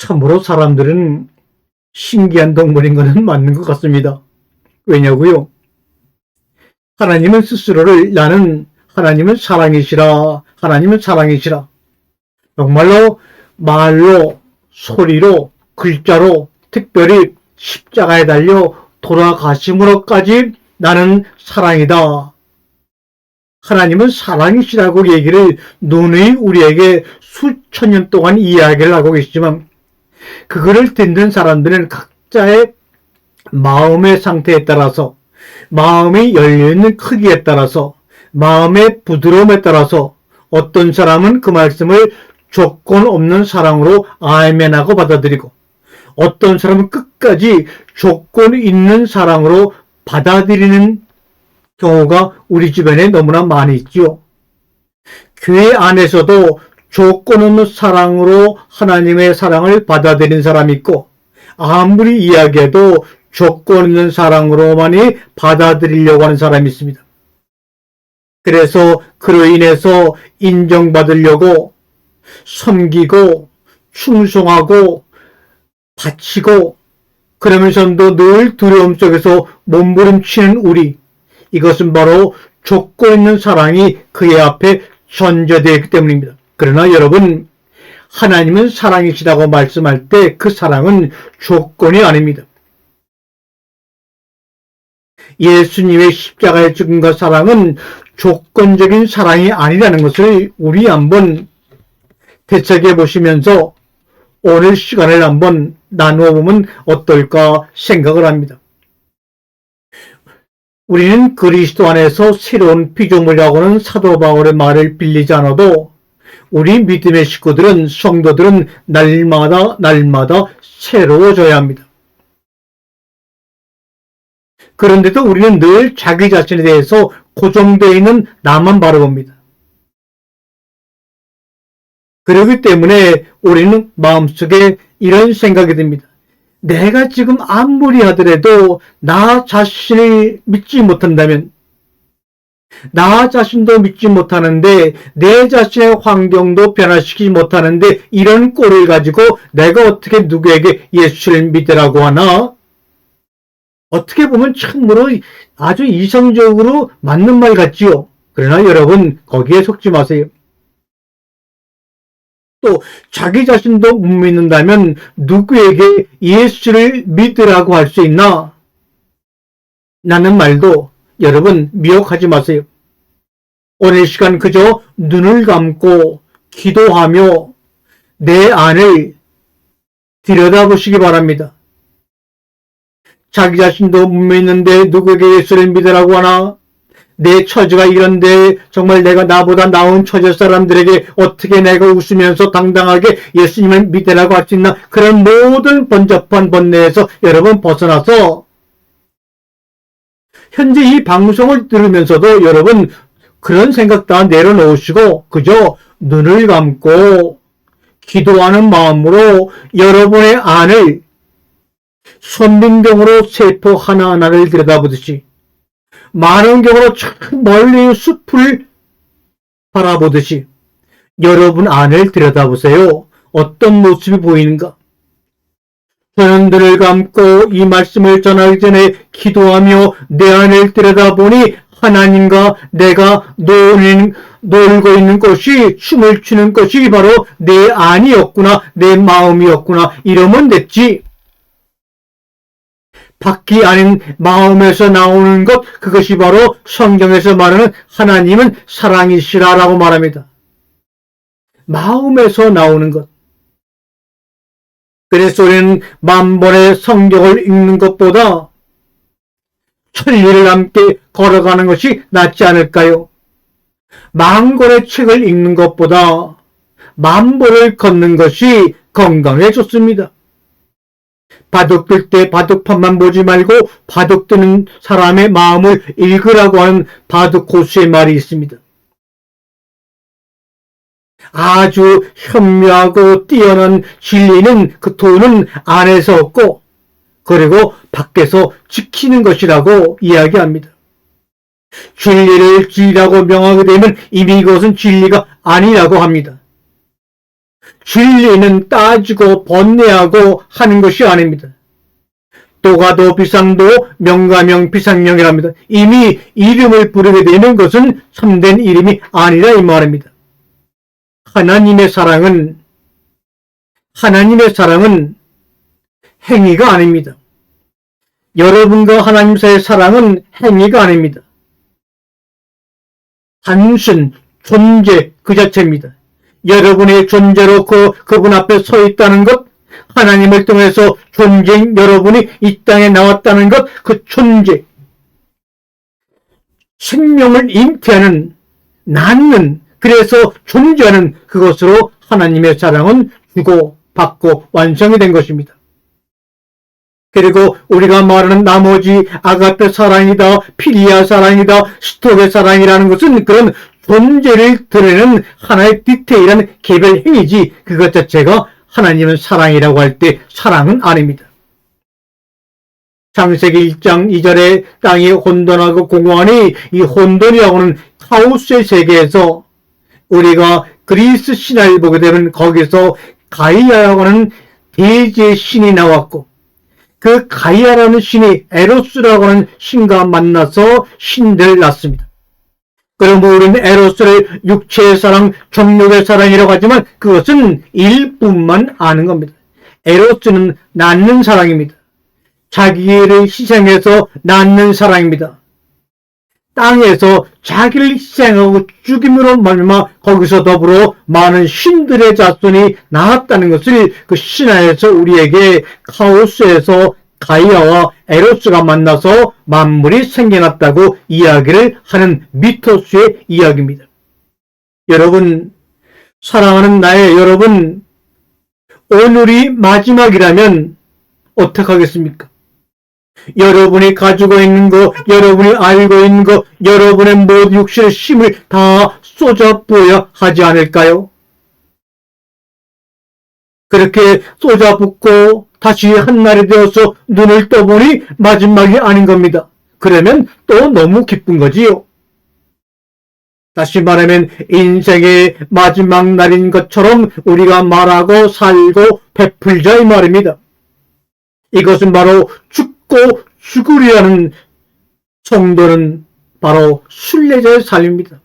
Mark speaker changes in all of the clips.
Speaker 1: 참으로 사람들은 신기한 동물인 것은 맞는 것 같습니다. 왜냐고요? 하나님은 스스로를 나는 하나님은 사랑이시라, 하나님은 사랑이시라. 정말로 말로, 소리로, 글자로, 특별히 십자가에 달려 돌아가심으로까지 나는 사랑이다. 하나님은 사랑이시라고 얘기를 누누이 우리에게 수천 년 동안 이야기를 하고 계시지만 그거를 듣는 사람들은 각자의 마음의 상태에 따라서 마음이 열려있는 크기에 따라서 마음의 부드러움에 따라서 어떤 사람은 그 말씀을 조건 없는 사랑으로 아멘하고 받아들이고 어떤 사람은 끝까지 조건 있는 사랑으로 받아들이는 경우가 우리 주변에 너무나 많이 있지요. 교회 안에서도 조건 없는 사랑으로 하나님의 사랑을 받아들인 사람이 있고 아무리 이야기해도 조건 있는 사랑으로만이 받아들이려고 하는 사람이 있습니다. 그래서 그로 인해서 인정받으려고 섬기고 충성하고 바치고 그러면서도 늘 두려움 속에서 몸부림치는 우리 이것은 바로 조건 있는 사랑이 그의 앞에 전제되어 있기 때문입니다. 그러나 여러분 하나님은 사랑이시다고 말씀할 때 그 사랑은 조건이 아닙니다. 예수님의 십자가에 죽은과 사랑은 조건적인 사랑이 아니라는 것을 우리 한번 되새겨 보시면서 오늘 시간을 한번 나누어 보면 어떨까 생각을 합니다. 우리는 그리스도 안에서 새로운 피조물이라고는 사도 바울의 말을 빌리지 않아도 우리 믿음의 식구들은 성도들은 날마다 날마다 새로워져야 합니다. 그런데도 우리는 늘 자기 자신에 대해서 고정되어 있는 나만 바라봅니다. 그렇기 때문에 우리는 마음속에 이런 생각이 듭니다. 내가 지금 아무리 하더라도 나 자신을 믿지 못한다면 나 자신도 믿지 못하는데 내 자신의 환경도 변화시키지 못하는데 이런 꼴을 가지고 내가 어떻게 누구에게 예수를 믿으라고 하나? 어떻게 보면 참으로 아주 이성적으로 맞는 말 같지요. 그러나 여러분 거기에 속지 마세요. 또 자기 자신도 못 믿는다면 누구에게 예수를 믿으라고 할 수 있나? 나는 말도 여러분 미혹하지 마세요. 오늘 시간 그저 눈을 감고 기도하며 내 안을 들여다보시기 바랍니다. 자기 자신도 못 믿는데 누구에게 예수를 믿으라고 하나? 내 처지가 이런데 정말 내가 나보다 나은 처지 사람들에게 어떻게 내가 웃으면서 당당하게 예수님을 믿으라고 할 수 있나? 그런 모든 번잡한 번뇌에서 여러분 벗어나서 현재 이 방송을 들으면서도 여러분 그런 생각 다 내려놓으시고 그저 눈을 감고 기도하는 마음으로 여러분의 안을 손민병으로 세포 하나하나를 들여다보듯이 만원경으로 저 멀리 숲을 바라보듯이 여러분 안을 들여다보세요. 어떤 모습이 보이는가? 저는 눈을 감고 이 말씀을 전하기 전에 기도하며 내 안을 들여다보니 하나님과 내가 놀는, 놀고 있는 것이 춤을 추는 것이 바로 내 안이었구나 내 마음이었구나 이러면 됐지. 밖이 아닌 마음에서 나오는 것 그것이 바로 성경에서 말하는 하나님은 사랑이시라라고 말합니다. 마음에서 나오는 것. 그래서 우리는 만번의 성경을 읽는 것보다 천리를 함께 걸어가는 것이 낫지 않을까요? 만 권의 책을 읽는 것보다 만 번을 걷는 것이 건강에 좋습니다. 바둑 뜰 때 바둑판만 보지 말고 바둑 뜨는 사람의 마음을 읽으라고 하는 바둑 고수의 말이 있습니다. 아주 현묘하고 뛰어난 진리는 그 돈은 안에서 없고 그리고 밖에서 지키는 것이라고 이야기합니다. 진리를 진리라고 명하게 되면 이미 이것은 진리가 아니라고 합니다. 진리는 따지고 번뇌하고 하는 것이 아닙니다. 도가도 비상도 명가명 비상명이랍니다. 이미 이름을 부르게 되는 것은 참된 이름이 아니라 이 말입니다. 하나님의 사랑은 하나님의 사랑은 행위가 아닙니다. 여러분과 하나님 사이의 사랑은 행위가 아닙니다. 단순 존재 그 자체입니다. 여러분의 존재로 그, 그분 앞에 서 있다는 것, 하나님을 통해서 존재인 여러분이 이 땅에 나왔다는 것, 그 존재. 생명을 잉태하는, 낳는, 그래서 존재하는 그것으로 하나님의 사랑은 주고 받고 완성이 된 것입니다. 그리고 우리가 말하는 나머지 아가페 사랑이다, 피리아 사랑이다, 스토베 사랑이라는 것은 그런 존재를 드러내는 하나의 디테일한 개별 행위지 그것 자체가 하나님은 사랑이라고 할 때 사랑은 아닙니다. 창세기 1장 2절에 땅이 혼돈하고 공허하니 이 혼돈이라고는 카오스의 세계에서 우리가 그리스 신화를 보게 되면 거기서 가이아라고 하는 대지의 신이 나왔고 그 가이아라는 신이 에로스라고 하는 신과 만나서 신들을 낳습니다. 그럼 우리는 에로스를 육체의 사랑, 정욕의 사랑이라고 하지만 그것은 일부만 아는 겁니다. 에로스는 낳는 사랑입니다. 자기를 희생해서 낳는 사랑입니다. 땅에서 자기를 희생하고 죽임으로 말미암아 거기서 더불어 많은 신들의 자손이 나왔다는 것을 그 신화에서 우리에게 카오스에서 가이아와 에로스가 만나서 만물이 생겨났다고 이야기를 하는 미토스의 이야기입니다. 여러분, 사랑하는 나의 여러분, 오늘이 마지막이라면 어떡하겠습니까? 여러분이 가지고 있는 거, 여러분이 알고 있는 거, 여러분의 모든 육신의 힘을 다 쏟아 부어야 하지 않을까요? 그렇게 쏟아붓고 다시 한날이 되어서 눈을 떠보니 마지막이 아닌 겁니다. 그러면 또 너무 기쁜 거지요. 다시 말하면 인생의 마지막 날인 것처럼 우리가 말하고 살고 베풀자 이 말입니다. 이것은 바로 죽고 죽으리라는 성도는 바로 순례자의 삶입니다.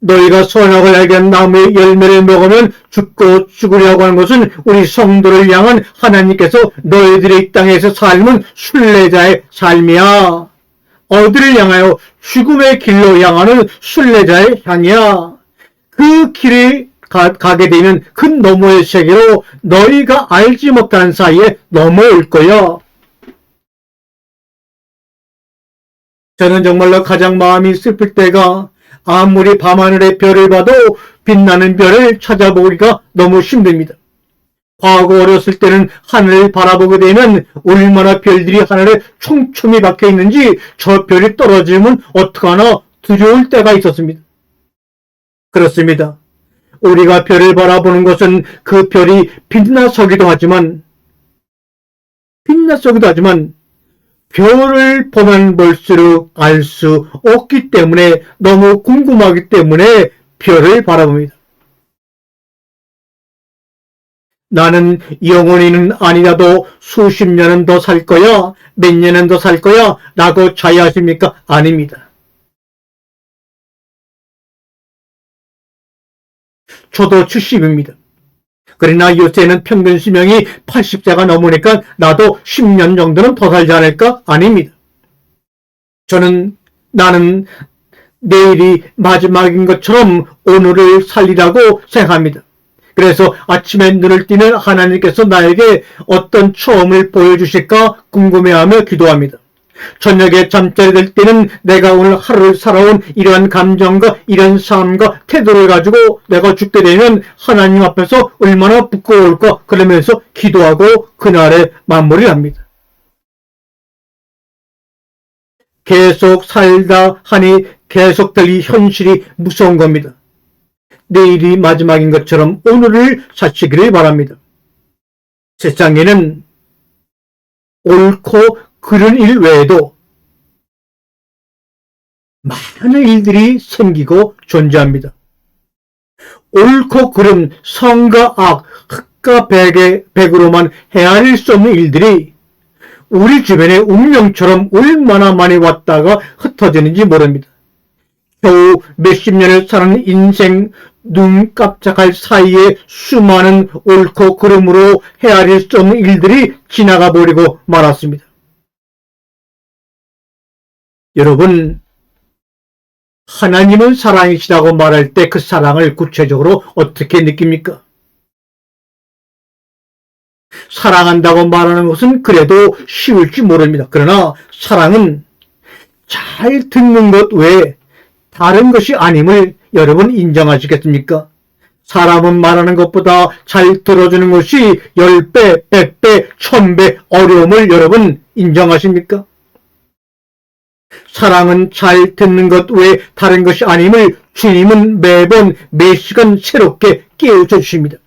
Speaker 1: 너희가 선악을 알게 한 나무의 열매를 먹으면 죽고 죽으려고 하는 것은 우리 성도를 향한 하나님께서 너희들의 이 땅에서 삶은 순례자의 삶이야. 어디를 향하여 죽음의 길로 향하는 순례자의 향이야. 그 길을 가, 가게 되면 그 너머의 세계로 너희가 알지 못하는 사이에 넘어올 거야. 저는 정말로 가장 마음이 슬플 때가 아무리 밤하늘의 별을 봐도 빛나는 별을 찾아보기가 너무 힘듭니다. 과거 어렸을 때는 하늘을 바라보게 되면 얼마나 별들이 하늘에 촘촘히 박혀 있는지 저 별이 떨어지면 어떡하나 두려울 때가 있었습니다. 그렇습니다. 우리가 별을 바라보는 것은 그 별이 빛나서기도 하지만 빛나서기도 하지만 별을 보면 볼수록 알 수 없기 때문에 너무 궁금하기 때문에 별을 바라봅니다. 나는 영원히는 아니라도 수십 년은 더 살 거야, 몇 년은 더 살 거야 라고 자유하십니까? 아닙니다. 저도 70입니다. 그러나 요새는 평균 수명이 80세가 넘으니까 나도 10년 정도는 더 살지 않을까? 아닙니다. 저는 나는 내일이 마지막인 것처럼 오늘을 살리라고 생각합니다. 그래서 아침에 눈을 뜨는 하나님께서 나에게 어떤 처음을 보여주실까 궁금해하며 기도합니다. 저녁에 잠자리 들 때는 내가 오늘 하루를 살아온 이러한 감정과 이런 삶과 태도를 가지고 내가 죽게 되면 하나님 앞에서 얼마나 부끄러울까 그러면서 기도하고 그날에 마무리를 합니다. 계속 살다 하니 계속될 이 현실이 무서운 겁니다. 내일이 마지막인 것처럼 오늘을 사시기를 바랍니다. 세상에는 옳고 그런 일 외에도 많은 일들이 생기고 존재합니다. 옳고 그름, 성과 악, 흑과 백의 백으로만 헤아릴 수 없는 일들이 우리 주변에 운명처럼 얼마나 많이 왔다가 흩어지는지 모릅니다. 겨우 몇십 년을 사는 인생 눈 깜짝할 사이에 수많은 옳고 그름으로 헤아릴 수 없는 일들이 지나가 버리고 말았습니다. 여러분, 하나님은 사랑이시라고 말할 때 그 사랑을 구체적으로 어떻게 느낍니까? 사랑한다고 말하는 것은 그래도 쉬울지 모릅니다. 그러나 사랑은 잘 듣는 것 외에 다른 것이 아님을 여러분 인정하시겠습니까? 사람은 말하는 것보다 잘 들어주는 것이 10배, 100배, 1000배 어려움을 여러분 인정하십니까? 사랑은 잘 듣는 것 외에 다른 것이 아님을 주님은 매번 매 시간 새롭게 깨우쳐 주십니다.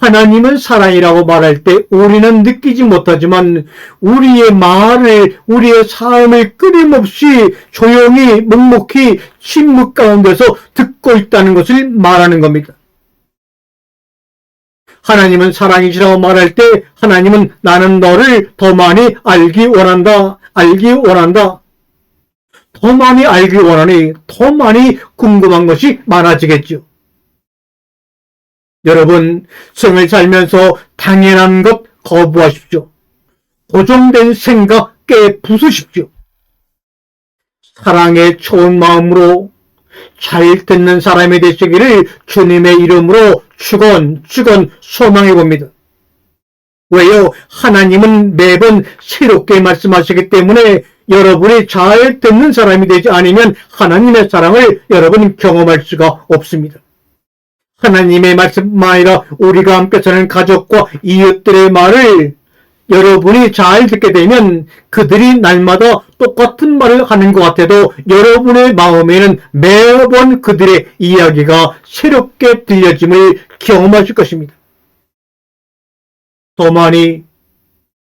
Speaker 1: 하나님은 사랑이라고 말할 때 우리는 느끼지 못하지만 우리의 말을, 우리의 삶을 끊임없이 조용히 묵묵히 침묵 가운데서 듣고 있다는 것을 말하는 겁니다. 하나님은 사랑이시라고 말할 때 하나님은 나는 너를 더 많이 알기 원한다. 알기 원한다. 더 많이 알기 원하니 더 많이 궁금한 것이 많아지겠죠. 여러분, 생을 살면서 당연한 것 거부하십시오. 고정된 생각 깨 부수십시오. 사랑의 좋은 마음으로 잘 듣는 사람이 되시기를 주님의 이름으로 축원, 축원 소망해 봅니다. 왜요? 하나님은 매번 새롭게 말씀하시기 때문에 여러분이 잘 듣는 사람이 되지 않으면 하나님의 사랑을 여러분 경험할 수가 없습니다. 하나님의 말씀만 아니라 우리가 함께 사는 가족과 이웃들의 말을 여러분이 잘 듣게 되면 그들이 날마다 똑같은 말을 하는 것 같아도 여러분의 마음에는 매번 그들의 이야기가 새롭게 들려짐을 경험하실 것입니다. 더 많이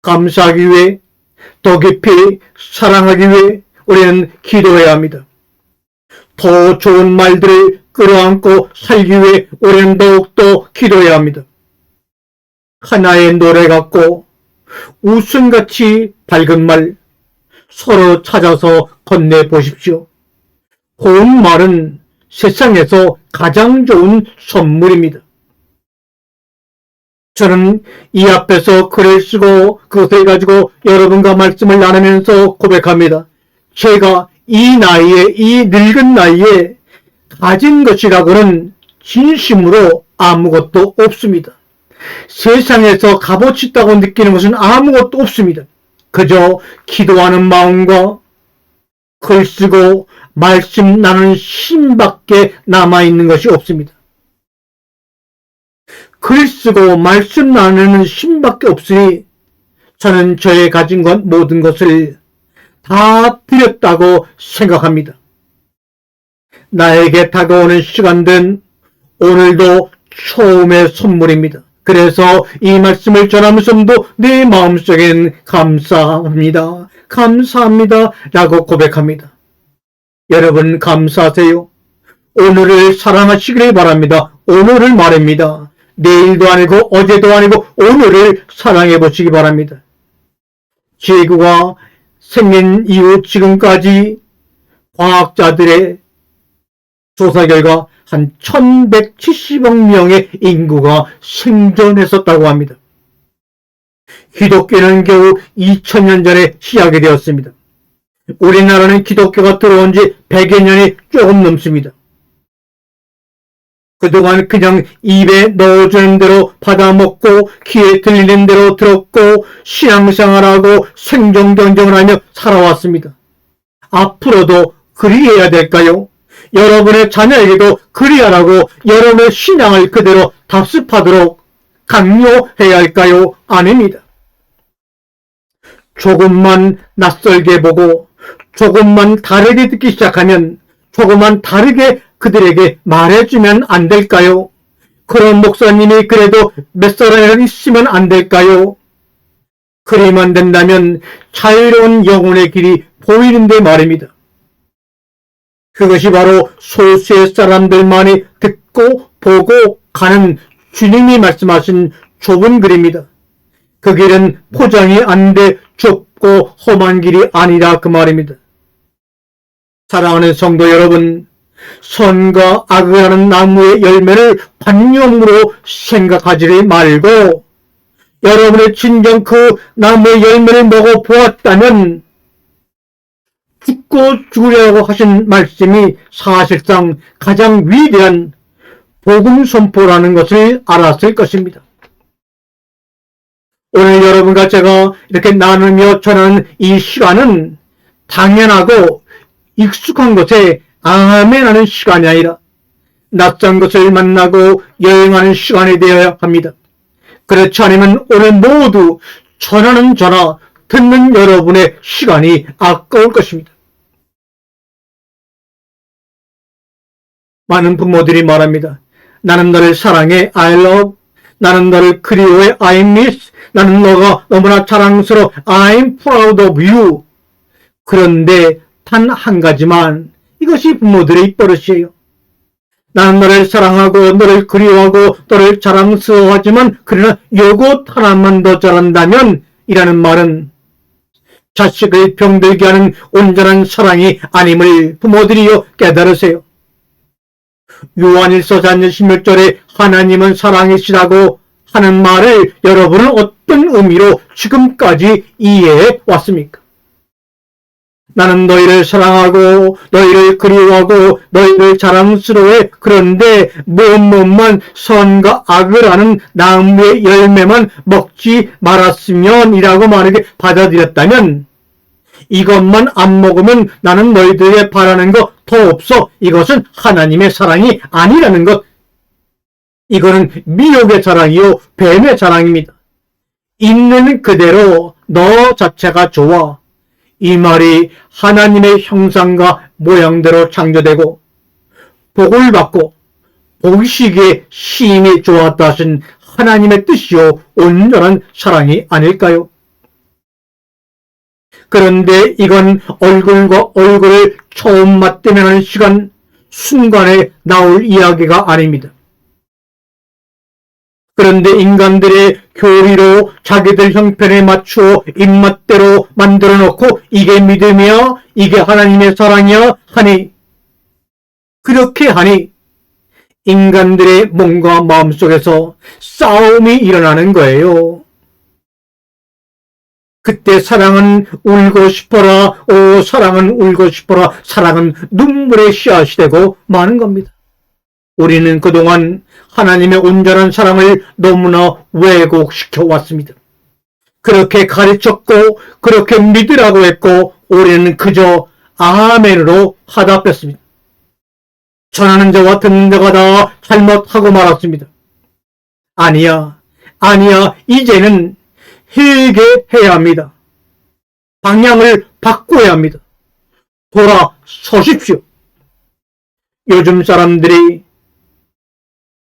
Speaker 1: 감사하기 위해 더 깊이 사랑하기 위해 우리는 기도해야 합니다. 더 좋은 말들을 끌어안고 살기 위해 우리는 더욱더 기도해야 합니다. 하나의 노래 같고 웃음같이 밝은 말 서로 찾아서 건네 보십시오. 고운 말은 세상에서 가장 좋은 선물입니다. 저는 이 앞에서 글을 쓰고 그것을 가지고 여러분과 말씀을 나누면서 고백합니다. 제가 이 나이에, 이 늙은 나이에 가진 것이라고는 진심으로 아무것도 없습니다. 세상에서 값어치 있다고 느끼는 것은 아무것도 없습니다. 그저 기도하는 마음과 글 쓰고 말씀 나누는 힘밖에 남아있는 것이 없습니다. 글 쓰고 말씀 나누는 힘밖에 없으니 저는 저의 가진 것 모든 것을 다 드렸다고 생각합니다. 나에게 다가오는 시간된 오늘도 처음의 선물입니다. 그래서 이 말씀을 전하면서도 내 마음속엔 감사합니다. 감사합니다. 라고 고백합니다. 여러분 감사하세요. 오늘을 사랑하시길 바랍니다. 오늘을 말입니다. 내일도 아니고 어제도 아니고 오늘을 사랑해 보시기 바랍니다. 지구가 생긴 이후 지금까지 과학자들의 조사 결과 한 1170억 명의 인구가 생존했었다고 합니다. 기독교는 겨우 2000년 전에 시작이 되었습니다. 우리나라는 기독교가 들어온 지 100여 년이 조금 넘습니다. 그동안 그냥 입에 넣어주는 대로 받아먹고 귀에 들리는 대로 들었고 신앙생활하고 생존경쟁을 하며 살아왔습니다. 앞으로도 그리해야 될까요? 여러분의 자녀에게도 그리하라고 여러분의 신앙을 그대로 답습하도록 강요해야 할까요? 아닙니다. 조금만 낯설게 보고 조금만 다르게 듣기 시작하면 조금만 다르게 그들에게 말해주면 안 될까요? 그런 목사님이 그래도 몇 사람이라도 있으면 안 될까요? 그리만 된다면 자유로운 영혼의 길이 보이는데 말입니다. 그것이 바로 소수의 사람들만이 듣고 보고 가는 주님이 말씀하신 좁은 길입니다. 그 길은 포장이 안 돼 좁고 험한 길이 아니라 그 말입니다. 사랑하는 성도 여러분, 선과 악을 하는 나무의 열매를 반영으로 생각하지 말고 여러분의 진정 그 나무의 열매를 먹어 보았다면 죽고 죽으려고 하신 말씀이 사실상 가장 위대한 복음 선포라는 것을 알았을 것입니다. 오늘 여러분과 제가 이렇게 나누며 전하는 이 시간은 당연하고 익숙한 것에 아멘 하는 시간이 아니라 낯선 것을 만나고 여행하는 시간이 되어야 합니다. 그렇지 않으면 오늘 모두 전하는 전화, 듣는 여러분의 시간이 아까울 것입니다. 많은 부모들이 말합니다. 나는 너를 사랑해, I love. 나는 너를 그리워해, I miss. 나는 너가 너무나 자랑스러워, I'm proud of you. 그런데 단 한 가지만 이것이 부모들의 입버릇이에요. 나는 너를 사랑하고 너를 그리워하고 너를 자랑스러워하지만 그러나 요것 하나만 더 잘한다면 이라는 말은 자식을 병들게 하는 온전한 사랑이 아님을 부모들이요 깨달으세요. 요한일서 4년 16절에 하나님은 사랑이시라고 하는 말을 여러분은 어떤 의미로 지금까지 이해해 왔습니까? 나는 너희를 사랑하고 너희를 그리워하고 너희를 자랑스러워해. 그런데 무엇무엇만 선과 악을 아는 나무의 열매만 먹지 말았으면 이라고 만약에 받아들였다면 이것만 안 먹으면 나는 너희들에게 바라는 거더 없어. 이것은 하나님의 사랑이 아니라는 것. 이거는 미혹의 사랑이요 뱀의 사랑입니다. 있는 그대로 너 자체가 좋아 이 말이 하나님의 형상과 모양대로 창조되고 복을 받고 보시기에 시인이 좋았다 하신 하나님의 뜻이요 온전한 사랑이 아닐까요? 그런데 이건 얼굴과 얼굴을 처음 맞대면 하는 시간 순간에 나올 이야기가 아닙니다. 그런데 인간들의 교리로 자기들 형편에 맞추어 입맛대로 만들어 놓고 이게 믿음이야? 이게 하나님의 사랑이야? 하니 그렇게 하니 인간들의 몸과 마음 속에서 싸움이 일어나는 거예요. 그때 사랑은 울고 싶어라, 오, 사랑은 울고 싶어라, 사랑은 눈물의 씨앗이 되고 마는 겁니다. 우리는 그동안 하나님의 온전한 사랑을 너무나 왜곡시켜 왔습니다. 그렇게 가르쳤고, 그렇게 믿으라고 했고, 우리는 그저 아멘으로 하답했습니다. 전하는 자와 듣는 자가 다 잘못하고 말았습니다. 아니야, 아니야, 이제는 회개해야 합니다. 방향을 바꿔야 합니다. 돌아서십시오. 요즘 사람들이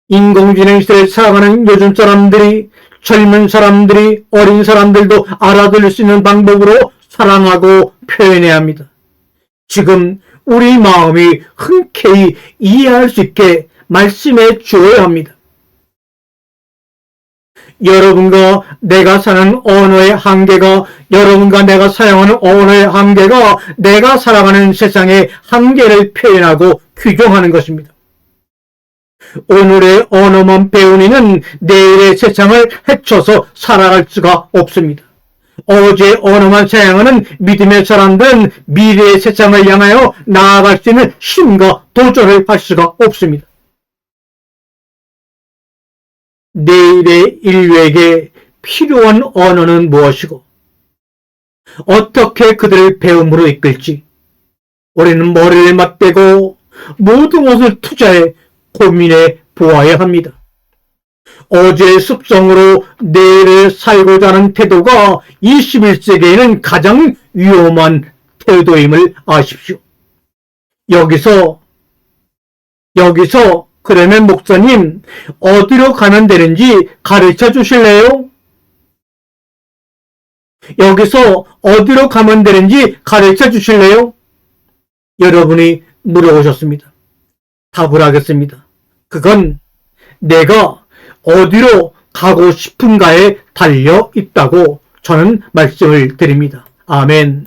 Speaker 1: 인공지능 시대에 살아가는 요즘 사람들이 젊은 사람들이 어린 사람들도 알아들을 수 있는 방법으로 사랑하고 표현해야 합니다. 지금 우리 마음이 흔쾌히 이해할 수 있게 말씀해 주어야 합니다. 여러분과 내가 사는 언어의 한계가 여러분과 내가 사용하는 언어의 한계가 내가 살아가는 세상의 한계를 표현하고 규정하는 것입니다. 오늘의 언어만 배우니는 내일의 세상을 헤쳐서 살아갈 수가 없습니다. 어제 언어만 사용하는 믿음의 사람들은 미래의 세상을 향하여 나아갈 수 있는 힘과 도전을 할 수가 없습니다. 내일의 인류에게 필요한 언어는 무엇이고 어떻게 그들을 배움으로 이끌지 우리는 머리를 맞대고 모든 것을 투자해 고민해 보아야 합니다. 어제의 습성으로 내일을 살고자 하는 태도가 21세기에는 가장 위험한 태도임을 아십시오. 여기서 여기서 그러면 목사님 어디로 가면 되는지 가르쳐 주실래요? 여기서 어디로 가면 되는지 가르쳐 주실래요? 여러분이 물어보셨습니다. 답을 하겠습니다. 그건 내가 어디로 가고 싶은가에 달려 있다고 저는 말씀을 드립니다. 아멘.